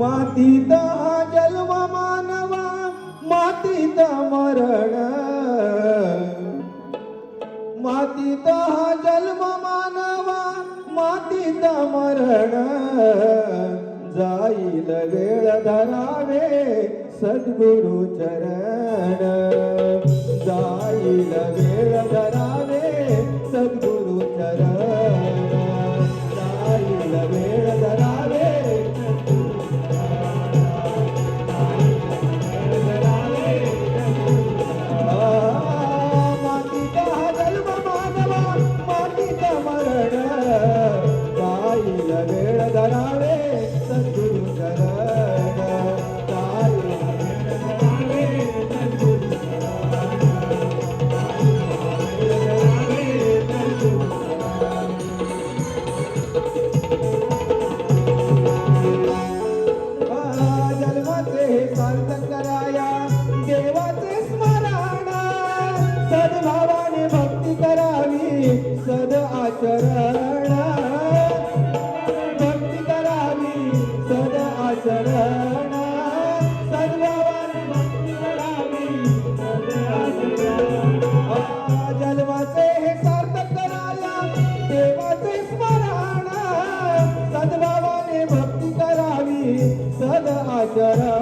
मातीत हा जन्म मानवा मातीत मरण. मातीत हा जन्म मानवा मातीत मरण. जाईल वेळ धरावे सद्गुरु चरण जाईल वेळ जन्माचे कराया. देवाचे स्मरण सद्भावाने भक्ती करावी. सद आचरण भक्ती करावी. सद आचरण सद्भावाने भक्ती करावी. सद आचरण. जन्माचे हे सार्थक कराया. देवाचे स्मरण सद्भावाने भक्ती करावी. सद आचरण.